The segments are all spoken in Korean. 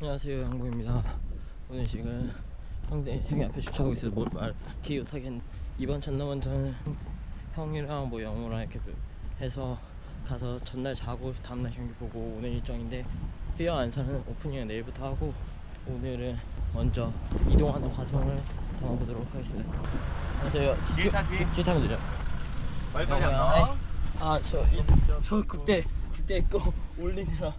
안녕하세요 양봉입니다 오늘 지금 형대 형이 앞에 주차하고 있어서 뭐말 기회 못하겠는데 이번 전남원전 형이랑 뭐 영우랑 이렇게 그 해서 가서 전날 자고 다음날 경기 보고 오늘 일정인데 피어 안산은 오프닝은 내일부터 하고 오늘은 먼저 이동하는 과정을 담아보도록 하겠습니다 안녕하세요 뒤에 타, 뒤에. 뒤에 타면 되죠 빨리빨리 안 영우야, 나와? 아저 저 그때 그때 거 올리느라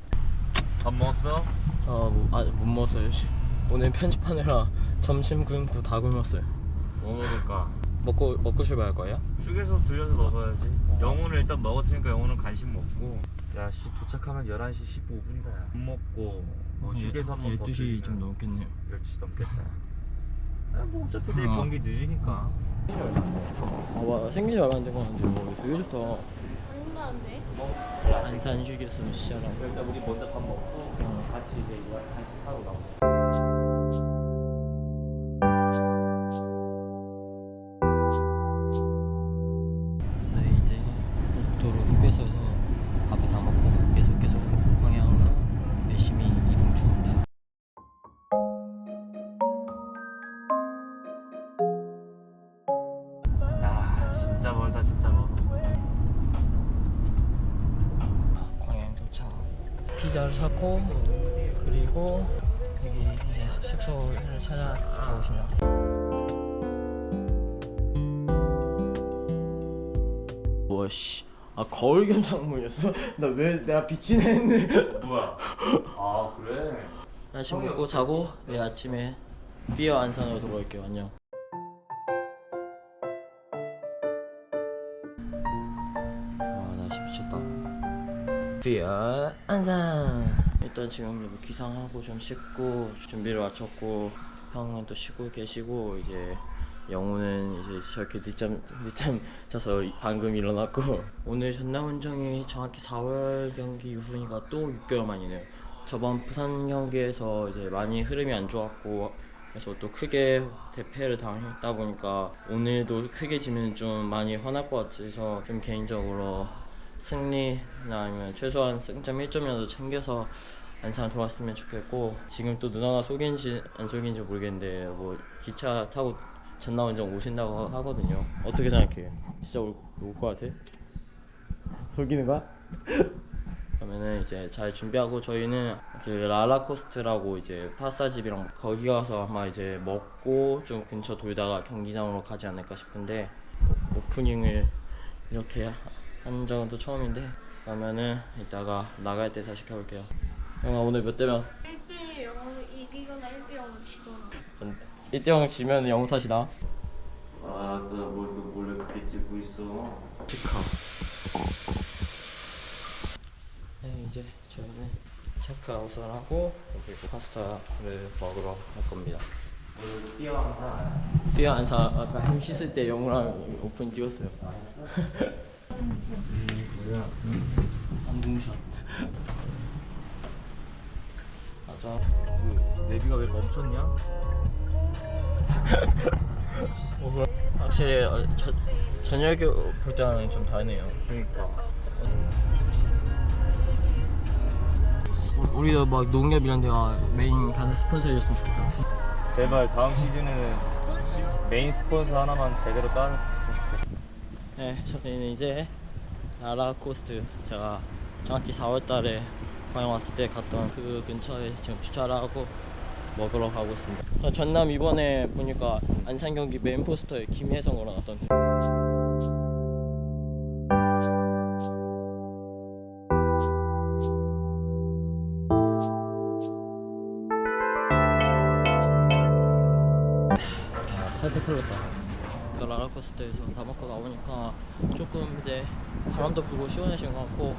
밥 먹었어? 저 아직 못 먹었어요. 씨. 오늘 편집하느라 점심 굶고 다 굶었어요. 뭐 먹을까? 먹고 먹고 출발할 거예요? 휴게소 들려서 먹어야지 영혼을 일단 먹었으니까 영혼은 간식 먹고 야 씨 도착하면 11시 15분이다 밥 먹고 뭐 휴게소 한번 더 12시 들리면 좀 넘겠네요. 12시 넘겠다 아 뭐 어차피 내일 어. 경기 늦으니까 아, 와 생기지 얼마 안된거 같은데 뭐 되게 좋다. 장난데? 휴게소 시절하고. 일단 우리 먼저 밥 먹고 어. 같이 이제 이거 간식 사러 가고 거울 겸상문이었어? 나 왜 내가 빛이 했네? 뭐야 아 그래 아침 먹고. 자고 내일 아침에 피어 안산으로 돌아올게요. 안녕. 와 날씨 미쳤다. 피어 안산. 일단 지금 여기 기상하고 좀 씻고 준비를 마쳤고 형은 또 쉬고 계시고 이제 영우는 이제 저렇게 늦잠 늦잠 자서 방금 일어났고 오늘 전남 원정이 정확히 4월 경기 이후니까 또 6개월 만이네요. 저번 부산 경기에서 이제 많이 흐름이 안 좋았고 그래서 또 크게 대패를 당했다 보니까 오늘도 크게 지면 좀 많이 화날 것 같아서 좀 개인적으로 승리나 아니면 최소한 승점 1점이라도 챙겨서 안산 돌아왔으면 좋겠고 지금 또 누나가 속인지 안 속인지 모르겠는데 뭐 기차 타고 전남 원정 오신다고 하거든요 어떻게 생각해? 진짜 올 것 같아? 속이는 거야? 그러면은 이제 잘 준비하고 저희는 그 라라코스트라고 이제 파스타 집이랑 거기 가서 아마 이제 먹고 좀 근처 돌다가 경기장으로 가지 않을까 싶은데 오프닝을 이렇게 한 적은 또 처음인데 그러면은 이따가 나갈 때 다시 켜볼게요 형아 오늘 몇 대면 1대 0으로 이기거나 1대 0으로 지거나 1대0 지면 영우 탓이다. 아나뭘또 몰래 그렇게 찍고 있어. 치카 네 이제 저희는 체크아웃을 하고 그리고 파스타를 먹으러 갈 겁니다. 오늘 뛰어 항상 피어 안사 아까 햄 씻을 때 영우랑 오픈 찍었어요. 뭐야? 안궁샷 맞아. 그 내비가 왜 멈췄냐? 확실히 어, 저, 저녁에 볼 때랑 좀 다르네요. 그러니까. 우- 우리도 막 농협 이런 데가 메인 가서 스폰서였으면 좋겠다. 제발 다음 시즌에는 메인 스폰서 하나만 제대로 따는 네 저희는 이제 라라코스트. 제가 정확히 4월달에 광양 왔을 때 갔던 그 근처에 지금 주차를 하고 먹으러 가고 있습니다 어, 전남 이번에 보니까 안산 경기 메인 포스터에 김혜성 올라갔던데 아, 탈때 털렸다. 그 라라코스터에서 다 먹고 나오니까 조금 이제 바람도 불고 시원해진 것 같고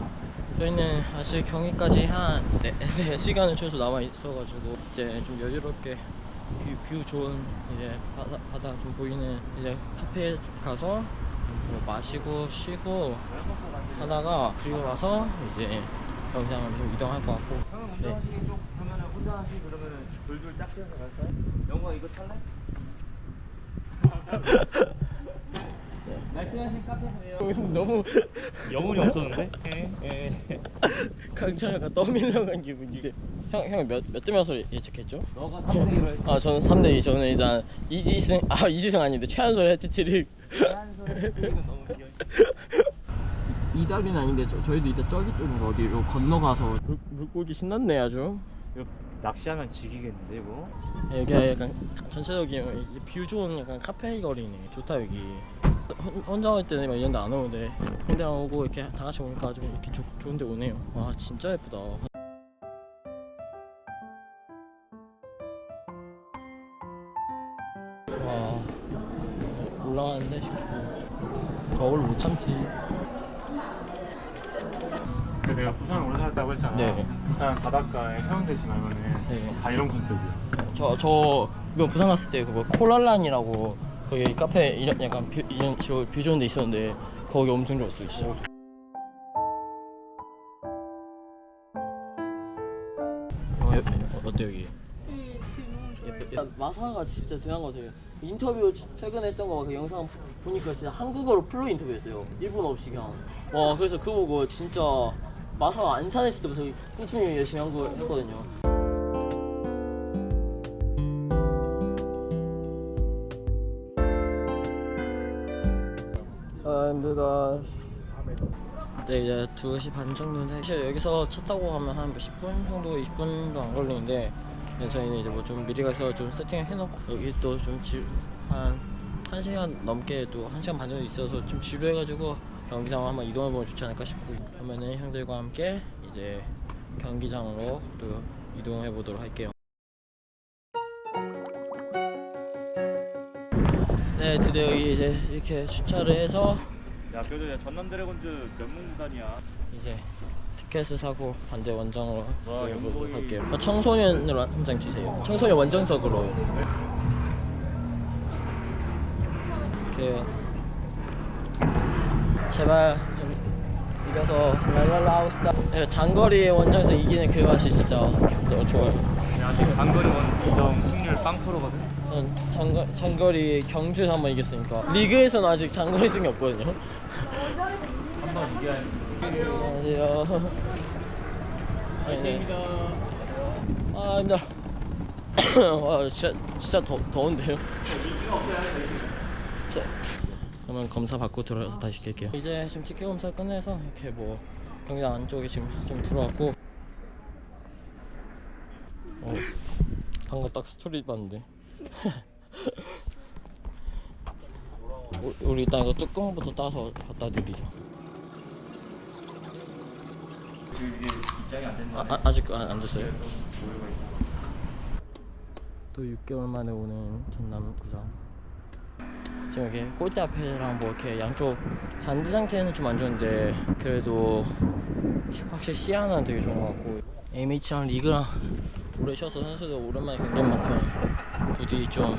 저희는 아직 경기까지 한 네, 4시간은 최소 남아 있어가지고 이제 좀 여유롭게 뷰, 뷰 좋은 이제 바다, 바다 좀 보이는 이제 카페에 가서 뭐 마시고 쉬고 하다가 그리고 와서 이제 영상을 좀 이동할 것 같고 형은 네. 운전하시기 좀 그러면은 혼자 하시기 그러면은 돌돌 짝지어서 갈까요? 영화 이거 탈래? 네, 말씀하신 카페세요. 너무 영혼이 없었는데? 예. 강철이가 떠밀려 간 기분인데 형, 형이 몇, 몇 대 몇으로 예측했죠? 너가 3대1로 했아 저는 3대2 저는 일단 이지승 아 이지승 아닌데 최한솔 해트트릭 너무 귀여워. 이달이는 아닌데 저, 저희도 이따 저기 쪽인가 어디로 건너가서 물, 물고기 신났네 아주 이거 낚시하면 지기겠는데 이거? 여기가 약간 전체적인 이뷰 좋은 약간 카페 거리네 좋다 여기 혼- 혼자 올 때는 막 이런 데 안 오는데 형들랑 오고 이렇게 다 같이 오니까 좀 이렇게 좋- 좋은 데 오네요 와 진짜 예쁘다 와 올라가는데 싶어 거울 못 참지 그 내가 부산 오래 살았다고 했잖아. 네. 부산 바닷가에 해운대 지나면은 네. 다 이런 컨셉이야. 저, 저, 이번 부산 갔을 때 그거 콜랄란이라고 거기 카페 이런 약간 뷰, 이런 식으로 뷰 좋은 데 있었는데 거기 엄청 좋았어 진짜. 어, 예- 어, 어때 여기? 응, 너무 좋아요. 마사가 진짜 대단한 것 같아요. 인터뷰 최근에 했던 거그 영상 보니까 진짜 한국어로 풀로 인터뷰했어요. 일본 없이 그냥. 와 그래서 그거 보고 진짜 마사가 안산했을 때부터 꾸준히 열심히 한 거 했거든요 네 이제 2시 반 정도인데 사실 여기서 차 타고 가면 한 10분 정도 20분도 안 걸리는데 네, 저희는 이제 뭐 좀 미리 가서 좀 세팅을 해놓고 여기 또 좀한 1시간 넘게 또 1시간 반 정도 있어서 좀 지루해가지고 경기장 한번 이동해보면 좋지 않을까 싶고 그러면은 형들과 함께 이제 경기장으로 또 이동해 보도록 할게요. 네 드디어 이제 이렇게 주차를 해서 야 그래도 야 전남 드래곤즈 명문 구단이야. 이제 티켓을 사고 반대 원정으로 와, 영광이- 할게요. 어, 청소년으로 한 장 주세요. 청소년 원정석으로. 이렇게 제발 좀 이겨서 랄랄라 하고 싶다. 네, 장거리 원정에서 이기는 그 맛이 진짜 좋, 좋아요. 야 아직 장거리 원정 승률 빵 프로거든. 전 장거, 장거리 경주에서 한번 이겼으니까. 리그에서는 아직 장거리 승이 없거든요 한번 이겨야 해. 안녕하세요 파이팅입니다. 아와 진짜 진짜 더, 더운데요? 자, 그러면 검사 받고 들어가서 다시 깰게요. 이제 지금 티켓 검사 끝내서 이렇게 뭐 경기장 안쪽에 지금 좀 들어왔고. 어, 방금 딱 스토리 봤는데 우- 우리 이따 이거 뚜껑부터 따서 갖다 드리자. 아, 아, 아직 안, 안 됐어요? 또 6개월 만에 오는 전남 구장 지금 이렇게 골대 앞에랑 뭐 이렇게 양쪽 잔디 상태는 좀 안 좋은데 그래도 확실히 시야는 되게 좋은 것 같고 AMH랑 리그랑 오래 쉬어서 선수들 오랜만에 경기한 만큼 부디 좀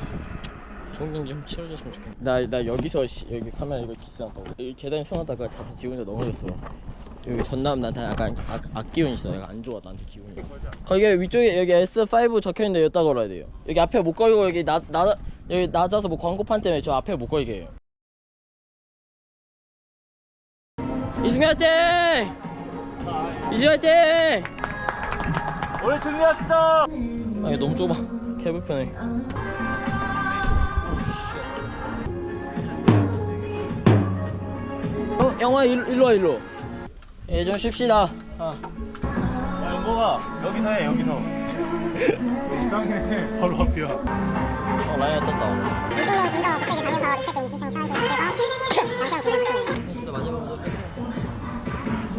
좋은 경기 좀 치러줬으면 좋겠네. 나, 나 여기서 시- 여기 카메라 이거 기스났다고. 여기 계단 다시 지 혼자 넘어졌어. 여기 전남 나한테 약간 악, 악기운이 있어. 약간 안 좋아 나한테 기분이. 거기 위쪽에 여기 S5 적혀있는데 여기다 걸어야 돼요. 여기 앞에 못 걸고 여기 나, 나 여기 낮아서 뭐 광고판 때문에 저 앞에 못 걸게 해요. 이승민 화이팅! 이승민 화이팅! 오늘 승리합시다. 아 이거 너무 좁아. 개 불편해 어, 영화 일, 일로 와 일로. 예좀 쉽시다. 아. 야 영보가 여기서 해 여기서. 식당에 바로 앞이야. 어 라이가 떴다. 이승민 김정 박태기 장에서 리택된 이지승 차은수 김재선 양세형 두개 붙여내 진짜 마지막으로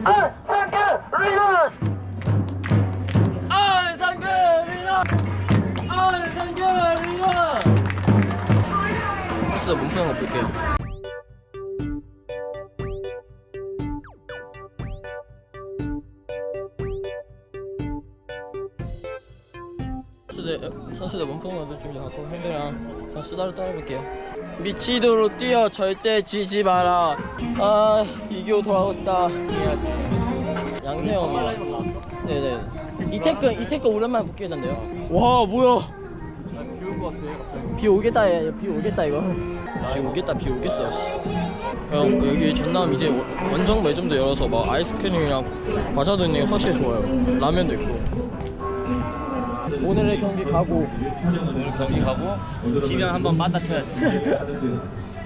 아 상급 리너스 아 상급 리너 아 리너 진짜 몸푸는 거 볼게요 것도 좀 갖고 형들이랑 전 수다를 떨어볼게요. 미치도록 뛰어 절대 지지 마라. 아 이기고 돌아가고 싶다. 양세형이요 네네. 이태근 이태근 오랜만에 복귀했는데요. 와 뭐야? 비 오겠다 얘. 비 오겠다 이거. 비 오겠다 비 오겠어 씨. 형 여기 전남 이제 원- 원정 매점도 열어서 막 아이스크림이랑 과자도 있는 게 확실히 좋아요. 라면도 있고 오늘의 경기 가고 오늘 경기 가고 지면 한번 빠따 쳐야지.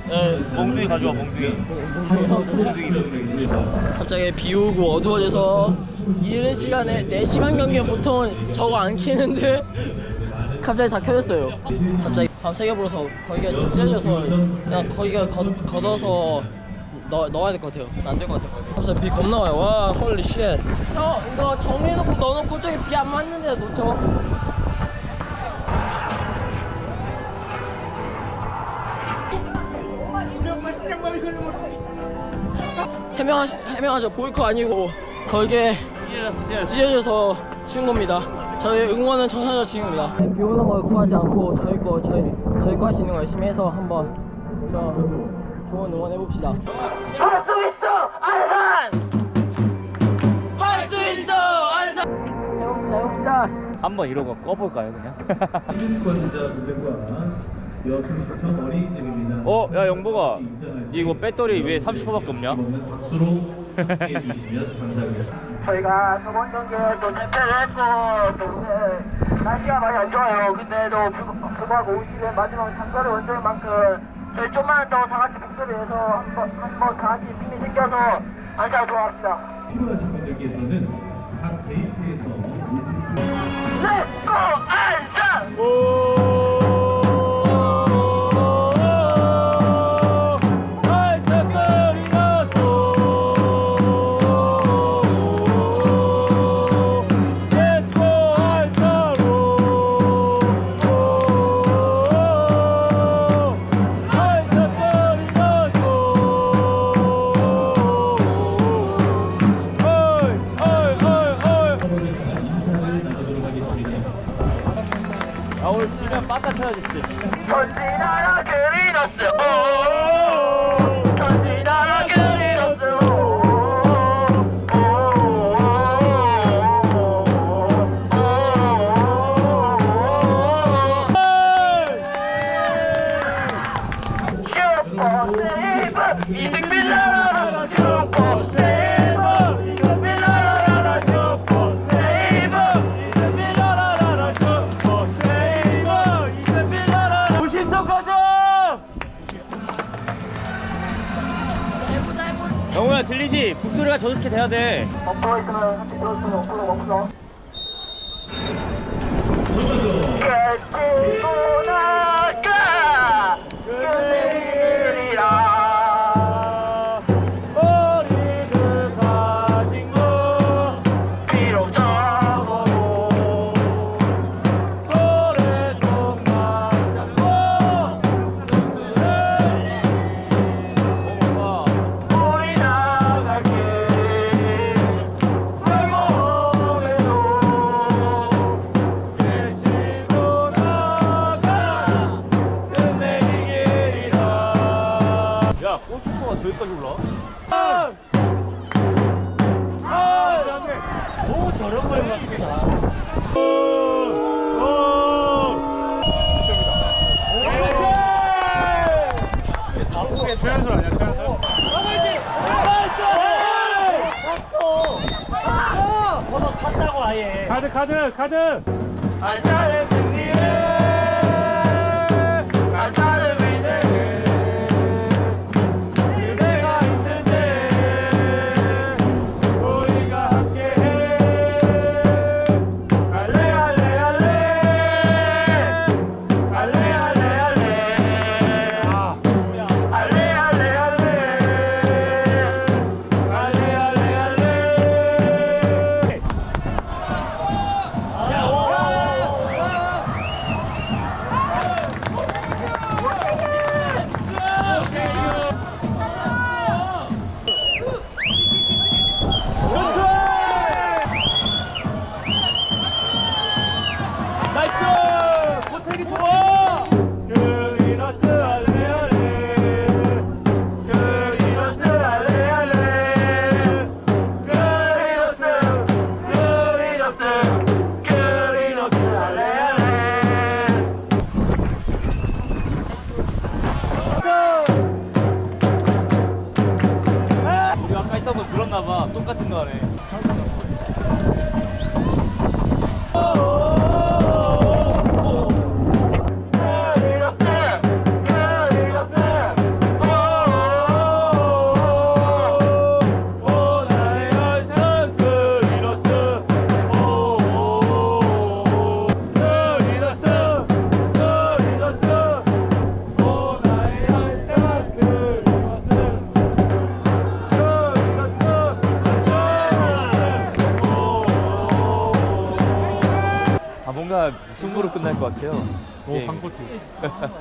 네, 몽둥이 가져와 몽둥이. 몽둥이 몽둥이. 갑자기 비 오고 어두워져서 이른 시간에 4시간 경기는 보통 저거 안 키는데 갑자기 다 켜졌어요. 갑자기 밤새게 불어서 거기가 좀 찢어져서 그냥 거기가 걷, 걷어서 넣, 넣어야 될 것 같아요. 안 될 것 같아요. 갑자기 비 겁나 와요. 와 헐리 쉣 형 이거 정해놓고 넣어놓고 저기 비 안 맞는데 놓쳐. 해명하, 해명하죠. 보이커 아니고 걸게 찢어졌어 찢어졌어 찢어져서 친 겁니다. 저희 응원은 친 겁니다. 비 오는 걸 구하지 않고 저희 거 저희 저희 거 할 수 있는 거 열심히 해서 한번 저 좋은 응원 해 봅시다. 할 수 있어 안산! 할 수 있어 안산! 해봅시다 해봅시다. 한번 이러고 꺼볼까요 그냥? 어? 야 영보가 이거 배터리 왜 30%밖에 없냐? 저희가 저번 경기에 또 대패를 했고 또 오늘 날씨가 많이 안 좋아요. 근데도 불구- 불구하고 올 시즌 마지막 장거리 원정인 만큼 저희 좀만 더 다 같이 복수를 해서 한번 한번 다 같이 팀이 생겨서 안산 좋아합시다. 렛츠고 안산! 같은 거 하네. 같아요. 오 게임. 방코트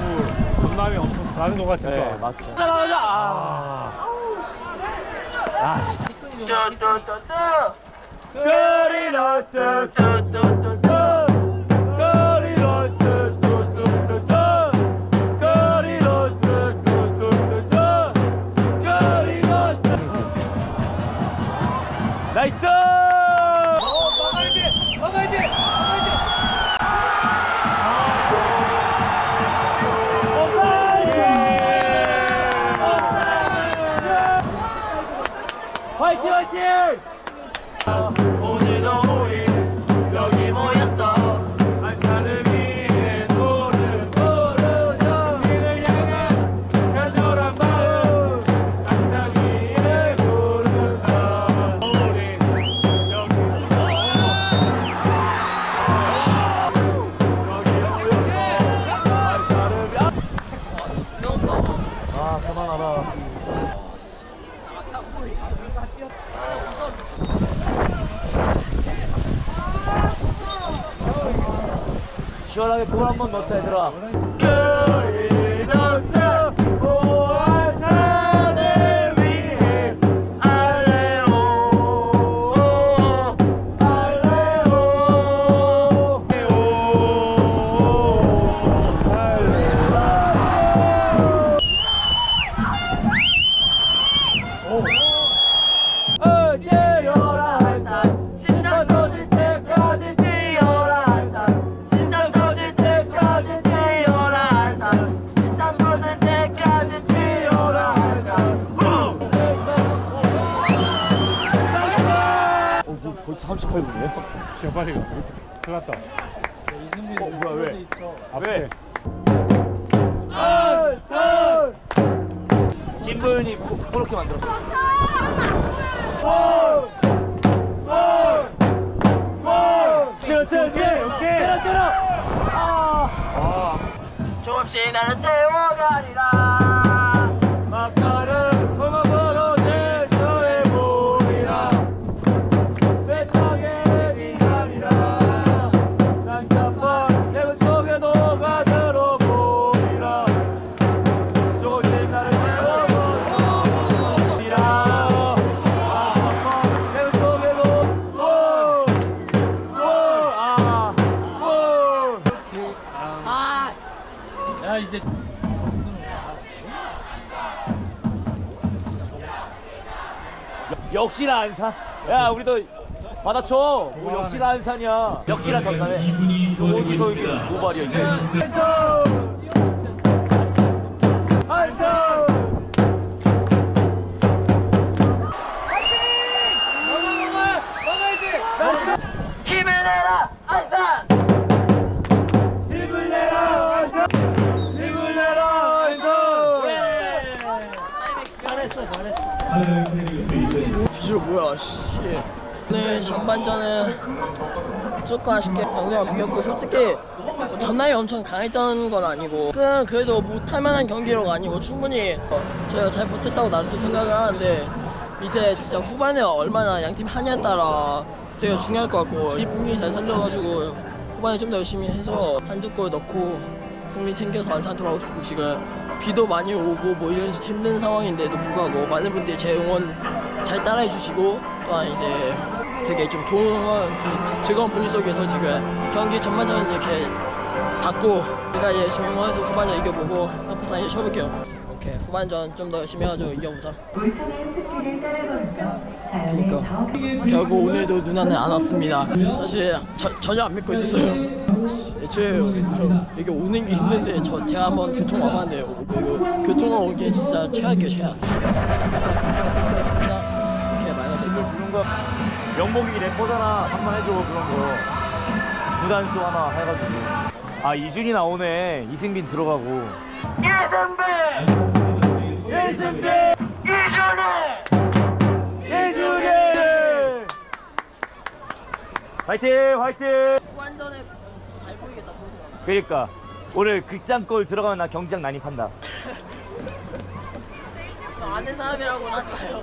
그렇다고 전남이 엄청 잘하는 것 같지도 네, 맞죠. 가자. 아. 아, 그리너스 그리너스 얘들아 8분이에요? 진짜 빨리 가. 큰일 났다. 이승민 어, 뭐야, 왜? 앞에. 선! 선! 김도현이 그렇게 만들었어. 골! 골! 골! 찔러, 찔러, 찔러! 찔러, 찔러! 아! 정없이 나는 태워가리라! 역시나 안산. 야 우리도 받아줘. 우리 역시나 안산이야. 역시나 전남에. 여기서 이게 고발이야 이제. 조금 아쉽게 영대가 비겼고 솔직히 전남이 엄청 강했던 건 아니고 그래도 못할 만한 경기로가 아니고 충분히 어, 저희가 잘 버텼다고 나름 또 생각을 하는데 이제 진짜 후반에 얼마나 양팀 하냐에 따라 되게 중요할 것 같고 이 분위기 잘 살려가지고 후반에 좀 더 열심히 해서 한두 골 넣고 승리 챙겨서 안산 돌아오고 싶고 지금 비도 많이 오고 뭐 이런 힘든 상황인데도 불구하고 많은 분들이 제 응원 잘 따라해 주시고 또한 이제 되게 좀 좋은 그 즐거운 분위기 속에서 지금 경기 전반전 이렇게 받고 우리가 열심히 응원해서 후반전 이겨보고 하프타임 이제 쉬어볼게요. 오케이 후반전 좀 더 열심히 해가지고 이겨보자. 그러니까. 더 결국 오늘도 누나는 안 왔습니다. 사실 저- 전혀 안 믿고 있었어요. 애초에 여기 오는 게 힘든데 저 제가 한번 교통 와봤는데 이거 교통을 오기엔 진짜 최악이에요 최악. 이렇게 말가 주는 거 영복이 래퍼 잖아 한 번 해줘 그런 거 구단수 하나 해가지고 아 이준이 나오네 이승빈 들어가고 이승빈 이승빈 이준이 이준이 화이팅 화이팅 후반전에 더잘 보이겠다 보니까. 그러니까 오늘 극장골 들어가면 나 경기장 난입한다 아는 사람이라고 하지 마요.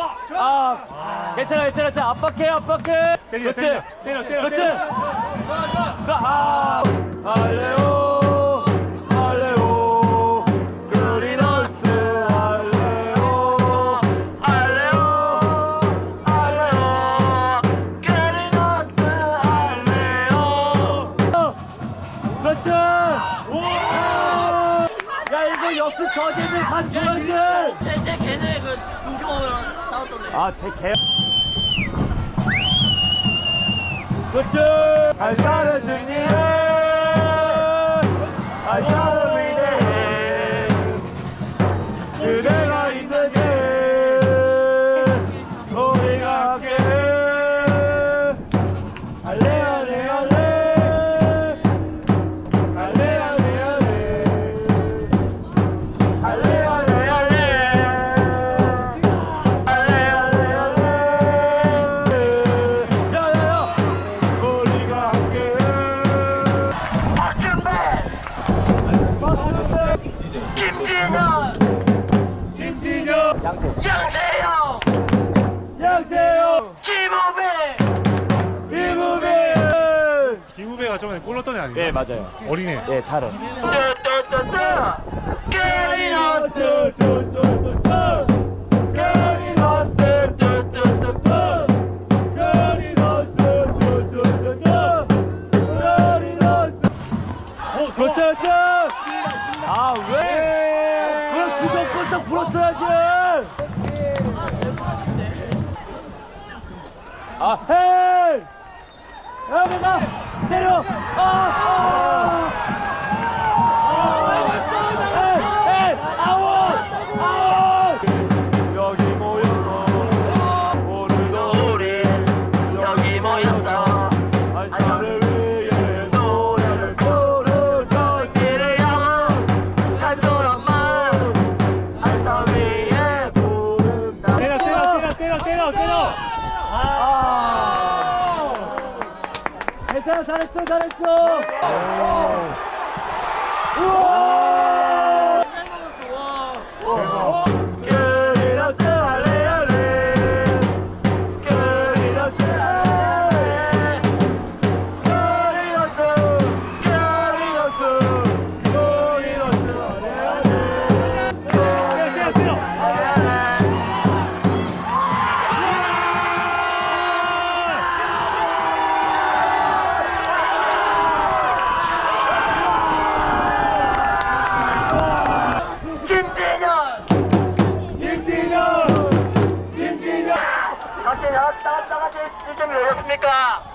아, 괜찮아, 괜찮아, 괜찮아. 압박해, 압박해. 때려, 그렇지. 때려, 때려, 그렇지. 때려. 아, 할래요, 아, 제 개. 알사는 승리해. 알 아닌가? 예 맞아요. 어린애. 예 잘해. 게리너스 게리너스 그렇죠 그렇죠. 아 왜? 그럼 구석부터 불었어야지. 아 헤이! 여기가 때려 아,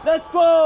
Let's go!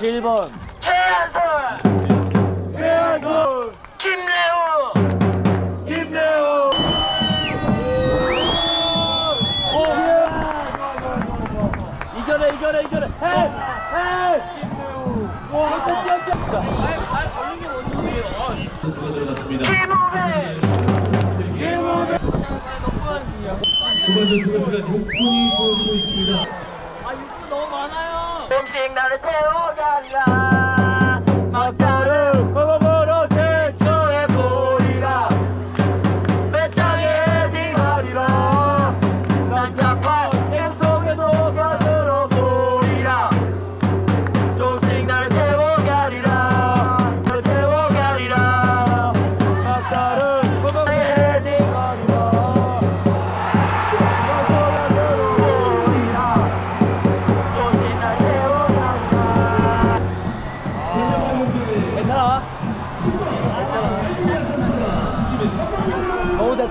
7번. 최한솔! 최한솔! 김래우 김래우 오! 이겨내 이겨내 이겨내. 해! 해! 김래우 와 뛰어 뛰어 자. 두 번째 주간 시간 6분이 보여주고 있습니다. 음식 나를 태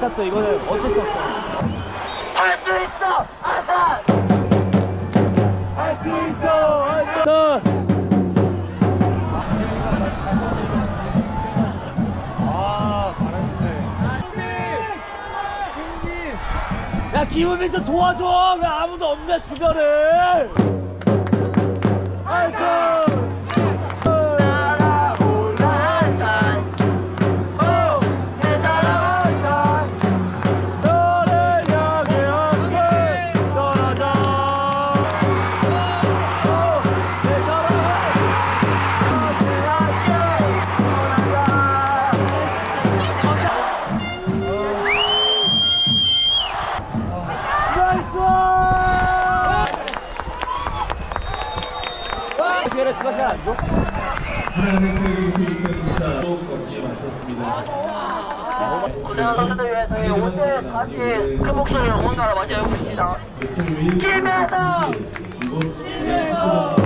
찼어. 이거는 어쩔 수 없어. 할 수 있어, 아산. 할 수 있어, 아산. 아, 잘했네. 야 기훈이 좀 도와줘. 왜 아무도 없냐 주변에. 아산. 안 줘? 하나의 태극이 수입했습니다. 또 경기에 마쳤습니다. 고생한 선수들 위해서 올 때까지 큰 목소리로 응원가를 마저 해봅시다 김혜성! 김혜성!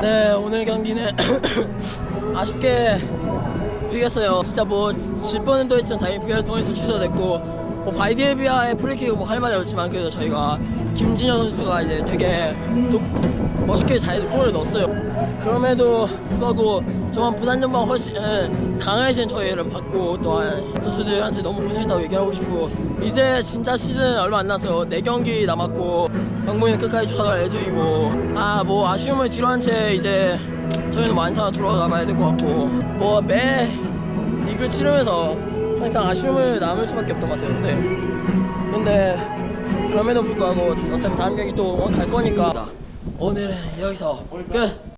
네 오늘 경기는 아쉽게 비겼어요. 진짜 뭐질 뻔도 했지만 다행히 비를 통해서 취소됐고 뭐 바이디에비아의 프리킥은 뭐할 말이 없지만 그래도 저희가 김진현 선수가 이제 되게 또 멋있게 잘 골을 넣었어요. 그럼에도 불구하고 저만 부산전보다 훨씬 예, 강해진 저희를 받고 또한 선수들한테 너무 고생했다고 얘기하고 싶고 이제 진짜 시즌 얼마 안 남아서 4경기 남았고 강보이는 끝까지 쫓아갈 예정이고. 아 뭐 아쉬움을 뒤로 한 채 이제 저희는 완산으로 돌아가 봐야 될 것 같고. 뭐 매 리그 치르면서 항상 아쉬움을 남을 수밖에 없던 것 같아요. 근데 근데 그럼에도 불구하고 어차피 다음 경기 또 갈 거니까. 오늘은 여기서 끝